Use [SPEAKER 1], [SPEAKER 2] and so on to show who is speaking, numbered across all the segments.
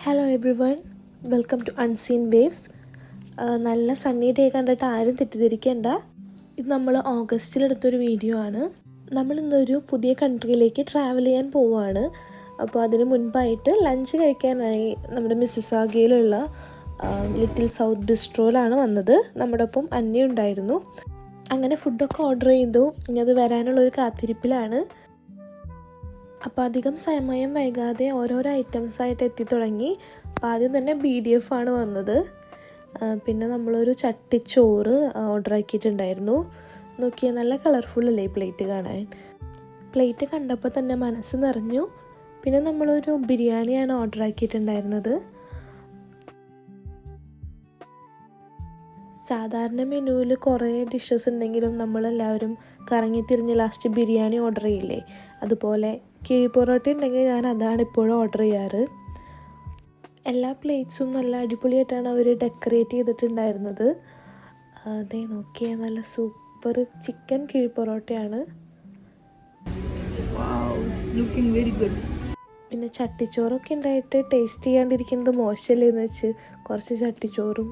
[SPEAKER 1] Hello every one welcome to unseen waves നല്ല sunny day കണ്ടിട്ട് ആരും തെറ്റിദ്ധരിക്കേണ്ട. ഇത് നമ്മൾ ഓഗസ്റ്റിലെടുത്തൊരു വീഡിയോ ആണ്. നമ്മൾ ഇന്നൊരു പുതിയ കൺട്രിയിലേക്ക് ട്രാവൽ ചെയ്യാൻ പോവുകയാണ് അപ്പോൾ അതിന് മുൻപായിട്ട് ലഞ്ച് കഴിക്കാനായി നമ്മുടെ മിസ്സിസാഗയിലുള്ള ലിറ്റിൽ സൗത്ത് ബിസ്ട്രോയിലാണ് വന്നത്. നമ്മുടെ ഒപ്പം അന്നയുണ്ടായിരുന്നു. അങ്ങനെ ഫുഡൊക്കെ ഓർഡർ ചെയ്തു. ഇനി അത് വരാനുള്ളൊരു കാത്തിരിപ്പിലാണ്. അപ്പോൾ അധികം സമയം വൈകാതെ ഓരോരോ ഐറ്റംസ് ആയിട്ട് എത്തി തുടങ്ങി. അപ്പോൾ ആദ്യം തന്നെ ബി ഡി എഫ് ആണ് വന്നത്. പിന്നെ നമ്മളൊരു ചട്ടിച്ചോറ് ഓർഡർ ആക്കിയിട്ടുണ്ടായിരുന്നു. നോക്കിയാൽ നല്ല കളർഫുൾ അല്ലേ പ്ലേറ്റ് കാണാൻ? പ്ലേറ്റ് കണ്ടപ്പോൾ തന്നെ മനസ്സ് നിറഞ്ഞു. പിന്നെ നമ്മളൊരു ബിരിയാണിയാണ് ഓർഡർ ആക്കിയിട്ടുണ്ടായിരുന്നത്. സാധാരണ മെനുവിൽ കുറേ ഡിഷസ് ഉണ്ടെങ്കിലും നമ്മളെല്ലാവരും കറങ്ങി തിരിഞ്ഞ് ലാസ്റ്റ് ബിരിയാണി ഓർഡർ ചെയ്യില്ലേ? അതുപോലെ കിഴി പൊറോട്ട ഉണ്ടെങ്കിൽ ഞാൻ അതാണ് ഇപ്പോഴും ഓർഡർ ചെയ്യാറ്. എല്ലാ പ്ലേറ്റ്സും നല്ല അടിപൊളിയായിട്ടാണ് അവർ ഡെക്കറേറ്റ് ചെയ്തിട്ടുണ്ടായിരുന്നത്. അതേ നോക്കിയാൽ നല്ല സൂപ്പർ ചിക്കൻ കിഴി പൊറോട്ടയാണ്.
[SPEAKER 2] Very good.
[SPEAKER 1] പിന്നെ ചട്ടിച്ചോറൊക്കെ ഉണ്ടായിട്ട് ടേസ്റ്റ് ചെയ്യാണ്ടിരിക്കുന്നത് മോശമല്ലേ എന്ന് വെച്ച് കുറച്ച് ചട്ടിച്ചോറും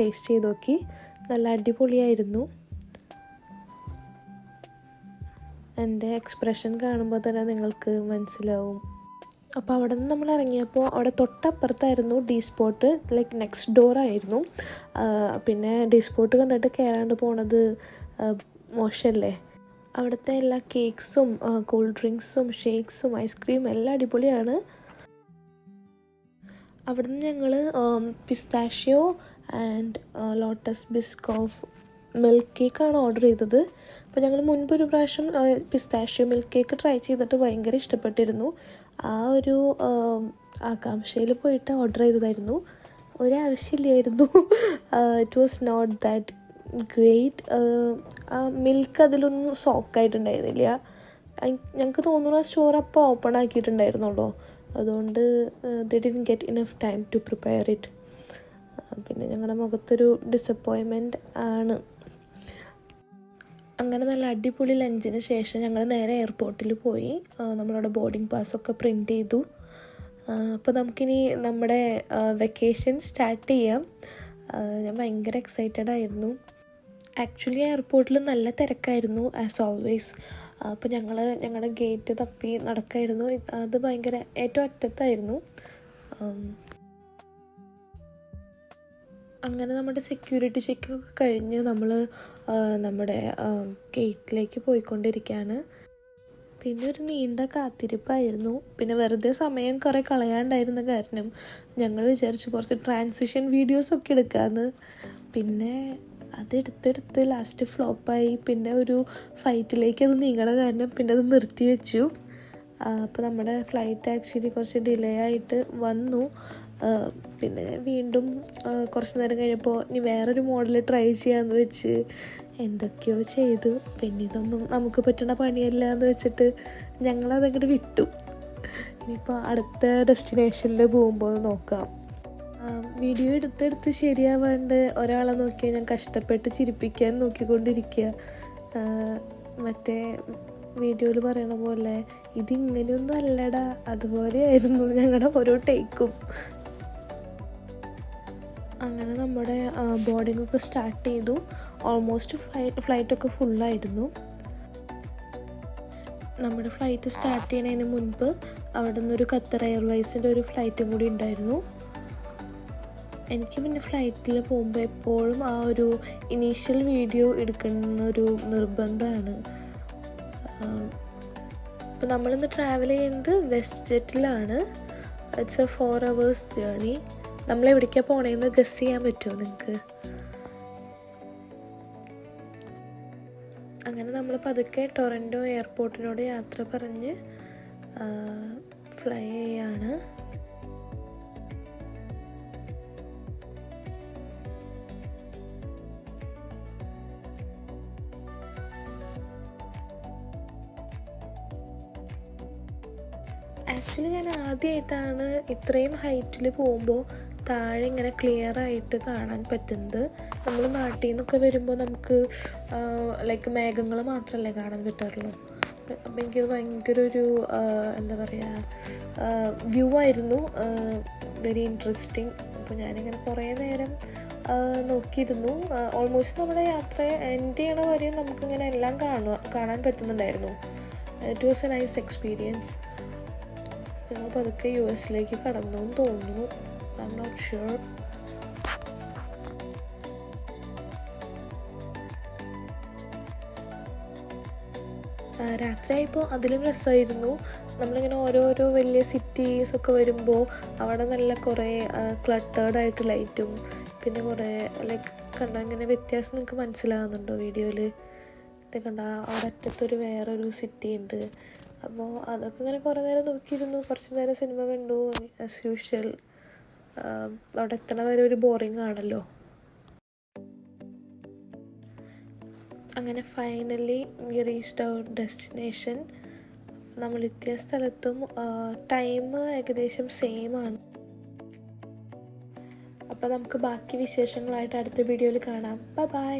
[SPEAKER 1] ടേസ്റ്റ് ചെയ്ത് നോക്കി. നല്ല അടിപൊളിയായിരുന്നു. എന്റെ എക്സ്പ്രഷൻ കാണുമ്പോൾ തന്നെ നിങ്ങൾക്ക് മനസ്സിലാവും. അപ്പോൾ അവിടെ നിന്ന് നമ്മൾ ഇറങ്ങിയപ്പോൾ അവിടെ തൊട്ടപ്പുറത്തായിരുന്നു ഡി സ്പോട്ട് ലൈക്ക് നെക്സ്റ്റ് ആ, പിന്നെ ഡി സ്പോട്ട് കണ്ടിട്ട് കയറാണ്ട് പോണത് മോശമല്ലേ? അവിടുത്തെ എല്ലാ കേക്ക്സും കൂൾ ഡ്രിങ്ക്സും ഷേക്സും ഐസ്ക്രീം എല്ലാം അടിപൊളിയാണ്. അവിടുന്ന് ഞങ്ങൾ pistachio and lotus biscoff milk കേക്കാണ് ഓർഡർ ചെയ്തത്. അപ്പോൾ ഞങ്ങൾ മുൻപ് ഒരു പ്രാവശ്യം പിസ്താഷ്യോ മിൽക്ക് കേക്ക് ട്രൈ ചെയ്തിട്ട് ഭയങ്കര ഇഷ്ടപ്പെട്ടിരുന്നു. ആ ഒരു ആകാംക്ഷയിൽ പോയിട്ട് ഓർഡർ ചെയ്തതായിരുന്നു. ഒരാവശ്യമില്ലായിരുന്നു. It was not that great. ആ മിൽക്ക് അതിലൊന്നും സോക്കായിട്ടുണ്ടായിരുന്നില്ല. ഞങ്ങൾക്ക് തോന്നുന്നു ആ സ്റ്റോർ അപ്പോൾ ഓപ്പൺ ആക്കിയിട്ടുണ്ടായിരുന്നുള്ളൂ. അതുകൊണ്ട് they didn't get enough time to prepare it പിന്നെ ഞങ്ങളുടെ മുഖത്തൊരു ഡിസപ്പോയിൻമെന്റ് ആണ്. അങ്ങനെ നല്ല അടിപൊളി ലഞ്ചിന് ശേഷം ഞങ്ങൾ നേരെ എയർപോർട്ടിൽ പോയി. നമ്മളവിടെ ബോർഡിംഗ് പാസ്സൊക്കെ പ്രിന്റ് ചെയ്തു. അപ്പോൾ നമുക്കിനി നമ്മുടെ വെക്കേഷൻ സ്റ്റാർട്ട് ചെയ്യാം. ഞാൻ ഭയങ്കര എക്സൈറ്റഡ് ആയിരുന്നു. ആക്ച്വലി എയർപോർട്ടിൽ നല്ല തിരക്കായിരുന്നു ആസ് ഓൾവേസ് അപ്പോൾ ഞങ്ങൾ ഞങ്ങളുടെ ഗേറ്റ് തപ്പി നടക്കായിരുന്നു. അത് ഭയങ്കര ഏറ്റവും അറ്റത്തായിരുന്നു. അങ്ങനെ നമ്മുടെ സെക്യൂരിറ്റി ചെക്കൊക്കെ കഴിഞ്ഞ് നമ്മൾ നമ്മുടെ ഗേറ്റിലേക്ക് പോയിക്കൊണ്ടിരിക്കുകയാണ് പിന്നെ ഒരു നീണ്ട കാത്തിരിപ്പായിരുന്നു. പിന്നെ വെറുതെ സമയം കുറേ കളയാണ്ടായിരുന്ന കാരണം ഞങ്ങൾ വിചാരിച്ചു കുറച്ച് ട്രാൻസിഷൻ വീഡിയോസൊക്കെ എടുക്കാമെന്ന് പിന്നെ അതെടുത്തെടുത്ത് ലാസ്റ്റ് ഫ്ലോപ്പായി പിന്നെ ഒരു ഫൈറ്റിലേക്ക് അത് നീങ്ങണ കാരണം പിന്നെ അത് നിർത്തി വെച്ചു. അപ്പോൾ നമ്മുടെ ഫ്ലൈറ്റ് ആക്ച്വലി കുറച്ച് ഡിലേ ആയിട്ട് വന്നു. പിന്നെ വീണ്ടും കുറച്ച് നേരം കഴിഞ്ഞപ്പോൾ ഇനി വേറൊരു മോഡൽ ട്രൈ ചെയ്യാമെന്ന് വെച്ച് എന്തൊക്കെയോ ചെയ്തു. പിന്നെ ഇതൊന്നും നമുക്ക് പറ്റുന്ന പണിയല്ല എന്ന് വെച്ചിട്ട് ഞങ്ങളതങ്ങോട്ട് വിട്ടു. ഇനിയിപ്പോൾ അടുത്ത ഡെസ്റ്റിനേഷനിൽ പോകുമ്പോൾ നോക്കാം. വീഡിയോ എടുത്തെടുത്ത് ശരിയാവാണ്ട് ഒരാളെ നോക്കിയാൽ ഞാൻ കഷ്ടപ്പെട്ട് ചിരിപ്പിക്കാൻ നോക്കിക്കൊണ്ടിരിക്കുക മറ്റേ വീഡിയോയിൽ പറയണ പോലെ ഇതിങ്ങനെയൊന്നും അല്ലടാ അതുപോലെയായിരുന്നു ഞങ്ങളുടെ ഓരോ ടേക്കും. അങ്ങനെ നമ്മുടെ ബോർഡിംഗ് ഒക്കെ സ്റ്റാർട്ട് ചെയ്തു. ഓൾമോസ്റ്റ് ഫ്ലൈ ഫ്ലൈറ്റൊക്കെ ഫുള്ളായിരുന്നു. നമ്മുടെ ഫ്ലൈറ്റ് സ്റ്റാർട്ട് ചെയ്യുന്നതിന് മുൻപ് അവിടെ നിന്നൊരു ഖത്തർ എയർവൈസിന്റെ ഒരു ഫ്ലൈറ്റും കൂടി ഉണ്ടായിരുന്നു. എനിക്ക് പിന്നെ ഫ്ലൈറ്റിൽ പോകുമ്പോൾ എപ്പോഴും ആ ഒരു ഇനീഷ്യൽ വീഡിയോ എടുക്കുന്ന ഒരു നിർബന്ധമാണ് ഇപ്പം നമ്മളിന്ന് ട്രാവൽ ചെയ്യുന്നത് west ജെറ്റിലാണ് it's a four hours journey നമ്മൾ എവിടേക്കാണ് പോണേന്ന് ഗസ് ചെയ്യാൻ പറ്റുമോ നിങ്ങൾക്ക് അങ്ങനെ നമ്മൾ പതുക്കെ ടൊറന്റോ എയർപോർട്ടിനോട് യാത്ര പറഞ്ഞ് ഫ്ലൈ ചെയ്യാണ്. ആക്ച്വലി ഞാൻ ആദ്യമായിട്ടാണ് ഇത്രയും ഹൈറ്റിൽ പോകുമ്പോൾ താഴെ ഇങ്ങനെ ക്ലിയർ ആയിട്ട് കാണാൻ പറ്റുന്നത്. നമ്മൾ നാട്ടിൽ നിന്നൊക്കെ വരുമ്പോൾ നമുക്ക് ലൈക്ക് മേഘങ്ങൾ മാത്രമല്ലേ കാണാൻ പറ്റാറുള്ളൂ. അപ്പം എനിക്കത് ഭയങ്കര ഒരു എന്താ പറയുക വ്യൂ ആയിരുന്നു. വെരി ഇൻട്രസ്റ്റിംഗ് അപ്പോൾ ഞാനിങ്ങനെ കുറേ നേരം നോക്കിയിരുന്നു. ഓൾമോസ്റ്റ് നമ്മുടെ യാത്ര എൻഡ് ചെയ്യണ വരെയും നമുക്കിങ്ങനെ എല്ലാം കാണുക കാണാൻ പറ്റുന്നുണ്ടായിരുന്നു. It was a nice experience ഞങ്ങൾ പതുക്കെ യു എസിലേക്ക് കടന്നു എന്ന് തോന്നുന്നു. ഐ എം നോട്ട് ഷുവർ രാത്രിയായപ്പോൾ അതിലും രസമായിരുന്നു നമ്മളിങ്ങനെ ഓരോരോ വലിയ സിറ്റീസ് ഒക്കെ വരുമ്പോൾ അവിടെ നല്ല കുറേ ക്ലട്ടേർഡ് ആയിട്ട് ലൈറ്റും പിന്നെ കുറേ ലൈക്ക് കണ്ടോ ഇങ്ങനെ വ്യത്യാസം നിങ്ങൾക്ക് മനസ്സിലാകുന്നുണ്ടോ വീഡിയോയിൽ കണ്ട അവിടെ അറ്റത്തൊരു വേറൊരു സിറ്റി ഉണ്ട് അപ്പോൾ അതൊക്കെ ഇങ്ങനെ കുറേ നേരം നോക്കിയിരുന്നു. കുറച്ച് നേരം സിനിമ കണ്ടു. ആസ് യൂഷ്വൽ അവിടെ എത്തണ വരെ ഒരു ബോറിംഗ് ആണല്ലോ. അങ്ങനെ finally we reached our destination നമ്മൾ എത്തിയ സ്ഥലത്തും ടൈം ഏകദേശം സെയിം ആണ്. അപ്പോൾ നമുക്ക് ബാക്കി വിശേഷങ്ങളായിട്ട് അടുത്ത വീഡിയോയിൽ കാണാം. Bye bye